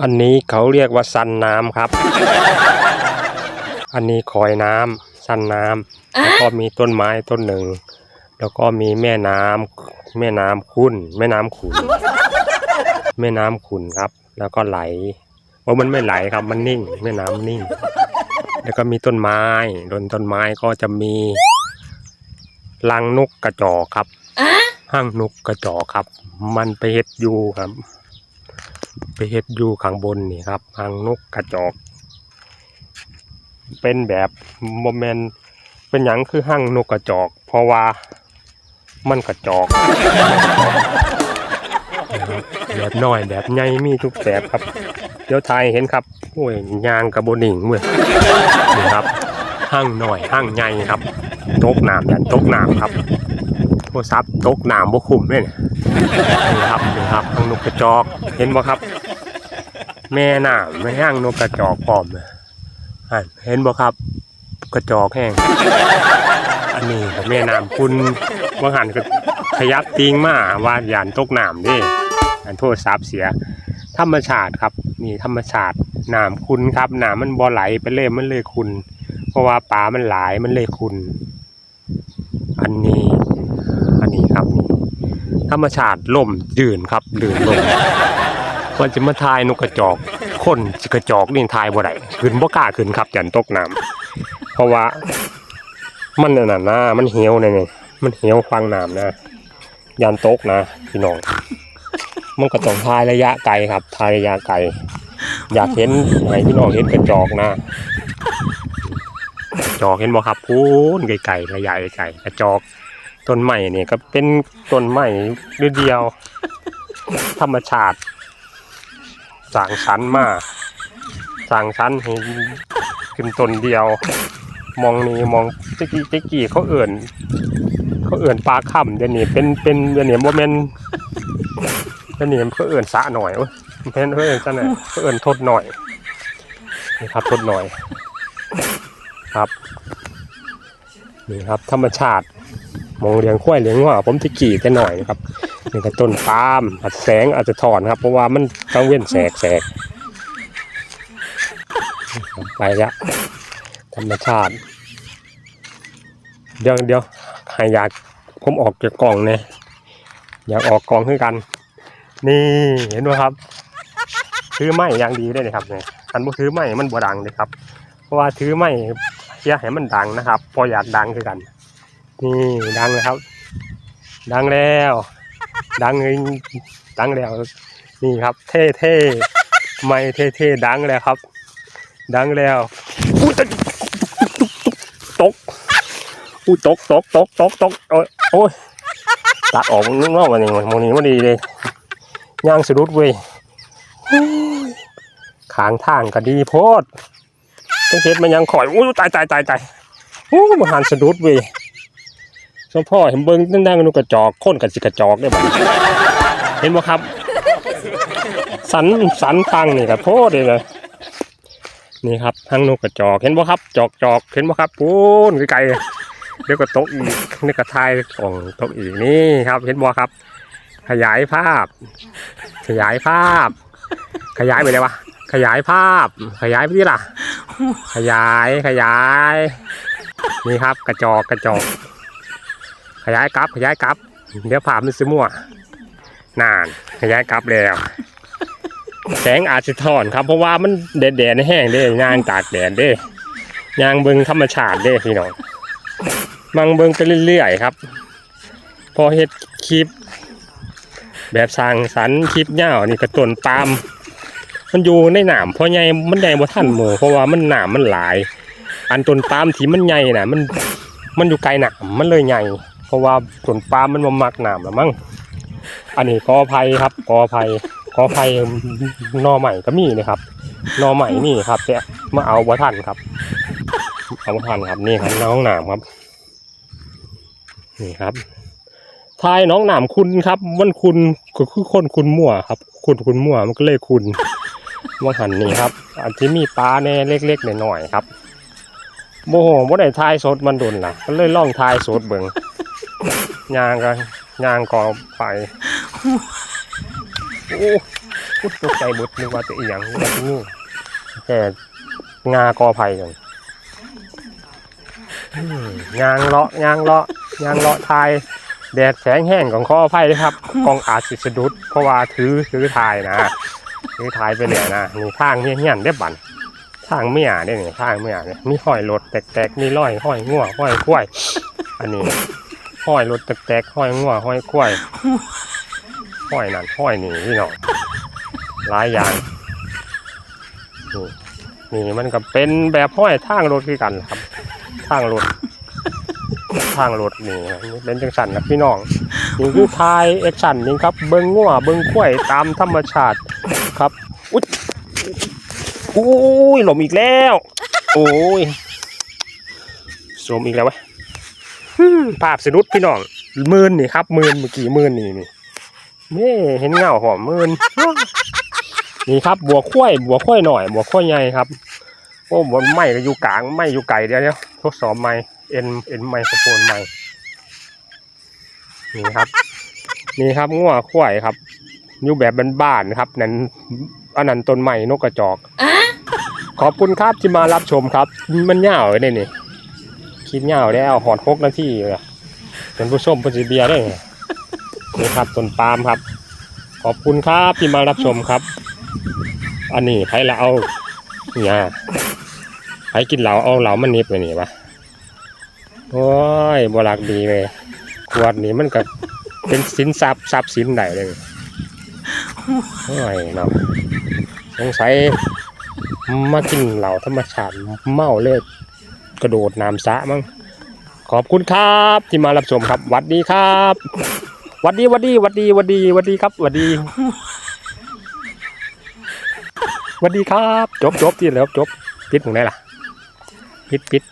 อันนี้เขาเรียกว่าสันน้ำครับ อันนี้คอยน้ำสันน้ำแล้วก็มีต้นไม้ต้นหนึ่ง แล้วก็มีแม่น้ำแม่น้ำขุ่นแม่น้ำขุ่นแม่น้ำขุ่นครับ แล้วก็ไหลว่ามันไม่ไหลครับมันนิ่ง แม่น้ำนิ่ง แล้วก็มีต้นไม้บนต้นไม้ก็จะมีรังนกกระจอกครับห้างนกกระจอกครับ มันไปเฮ็ดอยู่ครับ ไปเฮ็ดอยู่ข้างบนนี่ครับหางนกกระจอก เป็นแบบโมเมนเป็นหยังคือห้างนกกระจอก เพราะว่ามันกระจอกแบบน้อยแบบใหญ่มีทุกแบบครับ เดี๋ยวทายเห็นครับโอ้ยยางกระโบนิ่งเว้ยนี่ครับห้างหน่อยห้างใหญ่ครับตกน้ำยันตกน้ำครับโทรศัพท์ตกน้ำบ่คุ้มเลยเนี่ยนี่ครับนี่ครับห้างนกกระจอกเห็นบ่ครับ แม่น้ำไม่ห้างนกกระจอกพร้อมเลยอะเห็นบ่ครับ กระจอกแห้งอันนี้แม่น้ำคุณว่าหันก็ขยับติงมาว่าหยานตกน้ำนี่อันโทรศัพท์เสีย ธรรมชาติครับนี่ธรรมชาติน้ำคุณครับน้ำมันบ่ไหลไปเลยมันเลยคุณ เพราะว่าปลามันหลายมันเลยคุณ อันนี้ อันนี้ครับ ธรรมชาติล่มยืนครับลื่นลม มันจะมาทายนกกระจอก คนสิกระจอกนี่ทายบ่ได้ขึ้นบ่กล้าขึ้นครับยันตกน้ำเพราะว่ามันน่ะนะนะมันเหี่ยวเนี่ยมันเหี่ยวฟังน้ำนะยันตกนะพี่น้องมันก็ต้องทายระยะไกลครับ ทายระยะไกลอยากเห็นให้พี่น้องเห็นกระจอกนะกระจอกเห็นบ่ครับพูนไกลๆระยะไกลกระจอกต้นไม้เนี่ยก็เป็นต้นไม้เดียวธรรมชาติ สร้างสรรค์มาสร้างสรรค์ให้ขึ้นตนเดียว มองนี่มองตะกี้ตะกี้เขาเอื่นเขาเอื่นปลาค่ำเดี๋ยวนี้เป็นเป็นเดี๋ยวนี้โมเมนเดี๋ยวนี้เขาเอื่นสะหน่อยเว้ยเพนเขาเอื่นสะหน่อยเขาเอื่นทดหน่อยนี่ครับทดหน่อย ครับนี่ครับ ธรรมชาติ มองเลี้ยงควายเลี้ยงว่าผมตะกี้แต่หน่อยนะครับนี่ก็ต้นปาล์มอัดแสงอาจจะถอนครับ เพราะว่ามันกังเว้นแสกแสกไปละธรรมชาติ เดี๋ยวเดี๋ยวให้อยากผมออกจากกล่องเนี่ยอยากออกกล่องขึ้นกัน นี่เห็นไหมครับถือไม้อย่างดีได้เลยครับเนี่ยคันบ่ถือไม้มันบ่ดังเลยครับ เพราะว่าถือไม้เพื่อให้มันดังนะครับ พออยากดังคือกัน นี่ดังแล้วครับ ดังแล้ว ดังเลยดังแล้ว นี่ครับ เท่เท่ไม่เท่เท่ดังแล้วครับ ดังแล้วอู้ตกตกอู้ตกตกตกตกตกโอ้ยโอ้ยตัดออกนึกว่าวันนี้มองนี้ว่าดีเลยย่างสะดุดเว้ยขางทางก็ดีโพดเฮ็ดมันยังข่อยอู้ตายตายตายตายโอ้มาหันสะดุดเว้ย สมพ่อเห็นเบิ้งนั่งๆนูกระจอกค่นกับสิกระจอกได้บ่เห็นบ่ครับ สันสันฟังนี่ครับโทษเลยนะนี่ครับทางนกกระจอกเห็นบ่ครับ จอกจอกเห็นบ่ครับปูนไกลๆเดี๋ยวก็ตกอีกนี่ก็ทายของตกอีกนี่ครับ เห็นบ่ครับ ขยายภาพ ขยายภาพ ขยายไปเลยวะขยายภาพ ขยายไปที่ล่ะ ขยายขยาย นี่ครับ กระจอกกระจอก ขยายกลับขยายกลับ เดี๋ยวผ่ามันซื้มั่วนาน ขยายกลับแล้ว แสงอาจจะถอนครับ เพราะว่ามันแดดแดดแห้งเด้ยางตากแดดเด้ยางเบิงธรรมชาติเด้พี่น้องมังเบิงไปเรื่อยๆครับ พอเฮ็ดคลิป แบบสร้างสรรค์คลิปยานี่กระต้นปามมันอยู่ในหนามเพราะไงมันใหญ่บ่ทันหมู่เพราะว่ามันหนามมันหลาย อันต้นปามที่มันใหญ่น่ะ มันมันอยู่ไกลหนามมันเลยใหญ่ ราะว่าสวนปาล์มมันมามักหนามแล้วมั้งอันนี้กอไผ่ครับกอไผ่กอไผ่หนอใหม่ก็มีนะครับหนอใหม่นี่ครับแต่มาเอาบ่ทันครับเอาบ่ทันครับนี่ครับน้องหนามครับ นี่ครับทายน้องหนามคุณครับมันคุณก็คือคนคุณมั่วครับ คุณคุณมั่วมันก็เลยคุณว่าหันนี่ครับ อันที่มีปลาแน่เล็กๆหน่อยๆครับโมโหบ่าได้ทายสดมันดุนล่ะก็เลยล่องทายสดเบิง ยางกันยางกอไปโอ้อุ๊ยตกใจบุดนึกว่าจะอีหยังนึกว่าจะงูแค่งากอไผ่กันอืมยางเลาะยางเลาะยางเลาะทายแดดแสงแห้งของขออภัยนะครับกล้องอาจสิสะดุดเพราะว่าถือถือถ่ายนะถือถ่ายไปเลยนะนี่ทางเฮี้ยนๆได้อบันทางเมียเนี่ยนี่ทางเมียเนี่ยมีห้อยรถแตกๆมีร้อยห้อยง่วห้อยกล้วย อันนี้ ห้อยรถแตกๆห้อยง่วห้อยกล้วยห้อยนั่นห้อยนี่พี่น้องหลายอย่างนี่นี่มันก็เป็นแบบห้อยทางรถคือกันครับ ทางรถทางรถนี่เป็นจังสันนะพี่น้องนี่คือทายแอคชั่นนี่ครับเบิ้งงัวเบิ้งข้วยตามธรรมชาติครับอุ๊ยอุ้ยหลมอีกแล้ว โอ้ยสวมอีกแล้ววะ ภาพสะดุดพี่น้องหมื่นนี่ครับหมื่นเมื่อกี้หมื่นนี่นี่นี่เห็นเงาหอมหมื่นนี่ครับบัวข้วยบัวข้วยหน่อยบัวข้วยใหญ่ครับโอ้บนไม้ก็อยู่กลางไม้อยู่ไกลเดียวเดียวทดสอบไม้เอ็นเอ็นไมโครโฟนไม้นี่ครับ นี่ครับงัวข้วยครับอยู่แบบบ้านๆครับ นั่นอันนั้นต้นไม้นกกระจอกขอบคุณครับที่มารับชมครับ มันยาวเลยนี่ คิดยาวแล้วหอดหกนาทีเลยเป็นผู้ชมเป็นสีเบียร์ได้ไงนี่ครับต้นปาล์มครับ ขอบคุณครับที่มารับชมครับ อันนี้ใครละเอาเนี่ยใครกินเหลาเอาเหลามันนิบไปนี่ปะโอ้ยบรักดีเลยขวดนี้มันก็เป็นสินทรัพย์ทรัพย์สินใดเลยโอ้ยเนาะสงสัยมากินเหล่าธรรมชาติเมาเลย กระโดดน้ำสะมั้งขอบคุณครับที่มารับชมครับหวัดดีครับหวัดดีหวัดดีหวัดดีหวัดดีหวัดดีครับหวัดดีหวัดดีครับ จบจบที่แล้วจบปิดตรงไหนล่ะ ปิดปิด